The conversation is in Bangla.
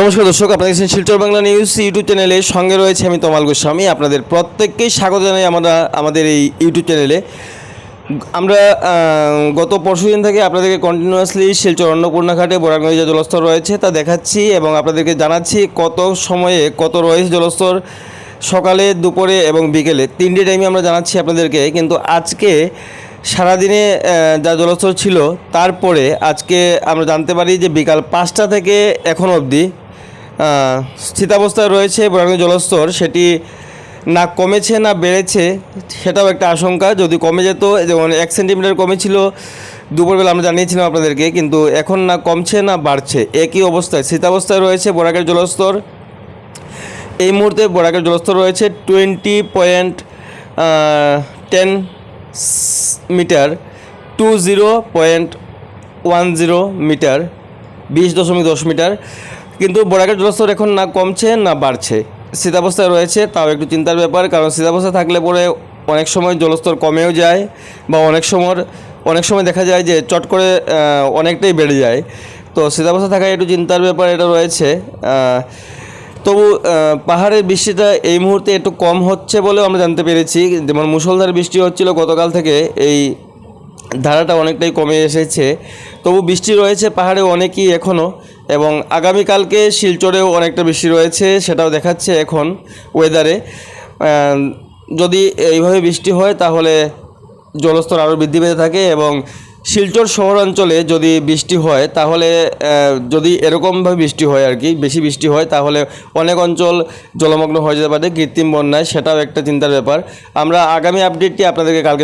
নমস্কার দর্শক, আপনারা দেখছেন শিলচর বাংলা নিউজ ইউটিউব চ্যানেলে সঙ্গে রয়েছে আমি তমাল গোস্বামী। আপনাদের প্রত্যেককেই স্বাগত জানাই আমরা, আমাদের এই ইউটিউব চ্যানেলে আমরা গত পরশু দিন থেকে আপনাদেরকে কন্টিনিউয়াসলি শিলচর অন্নপূর্ণা ঘাটে বোরাগঞ্জ যে জলস্তর রয়েছে তা দেখাচ্ছি এবং আপনাদেরকে জানাচ্ছি কত সময়ে কত রয়েছে জলস্তর সকালে, দুপুরে এবং বিকেলে। তিনটে টাইমে আমরা জানাচ্ছি আপনাদেরকে, কিন্তু আজকে সারাদিনে যা জলস্তর ছিল, তারপরে আজকে আমরা জানতে পারি যে বিকাল পাঁচটা থেকে এখন অবধি স্থিতাবস্থায় রয়েছে বোরাগঞ্জ জলস্তর, সেটি না কমেছে না বেড়েছে, সেটাও একটা আশঙ্কা। যদি কমে যেত, যেমন এক সেন্টিমিটার কমেছিল, দুপুরবেলা আমরা জানিয়েছিলাম আপনাদেরকে, কিন্তু এখন না কমছে, না বাড়ছে। একই অবস্থায় শীতাবস্থায় রয়েছে বরাকের জলস্তর। এই মুহূর্তে বরাকের জলস্তর রয়েছে twenty point ten metre, two zero point one zero metre, বিশ দশমিক দশ মিটার। কিন্তু বরাকের জলস্তর এখন না কমছে না বাড়ছে। শীতাবস্থায় রয়েছে তাও একটু চিন্তার ব্যাপার কারণ শীতাবস্থায় থাকলে পরে অনেক সময় জলস্তর কমেও যায় বা অনেক সময় অনেক সময় দেখা যায় যে চট করে অনেকটাই বেড়ে যায়। তো শীতাবস্থা থাকায় একটু চিন্তার ব্যাপার এটা রয়েছে। তবু আহ, পাহাড়ের বৃষ্টিটা এই মুহূর্তে একটু কম হচ্ছে বলেও আমরা জানতে পেরেছি। যেমন মুষলধারে বৃষ্টি হচ্ছিল গতকাল থেকে এই ধারাটা অনেকটাই কমে এসেছে। তবু বৃষ্টি রয়েছে পাহাড়ে অনেকই এখনও এবং আগামীকালকে শিলচরেও অনেকটা বৃষ্টি রয়েছে সেটাও দেখাচ্ছে এখন ওয়েদারে যদি এইভাবে বৃষ্টি হয় তাহলে জলস্তর আরও বৃদ্ধি পেতে থাকে এবং শিলচর শহরাঞ্চলে যদি বৃষ্টি হয় তাহলে যদি এরকমভাবে বৃষ্টি হয় আর কি, বেশি বৃষ্টি হয় তাহলে অনেক অঞ্চল জলমগ্ন হয়ে যেতে পারে কৃত্রিম বন্যায়, সেটাও একটা চিন্তার ব্যাপার। আমরা আগামী আপডেটটি আপনাদেরকে কালকে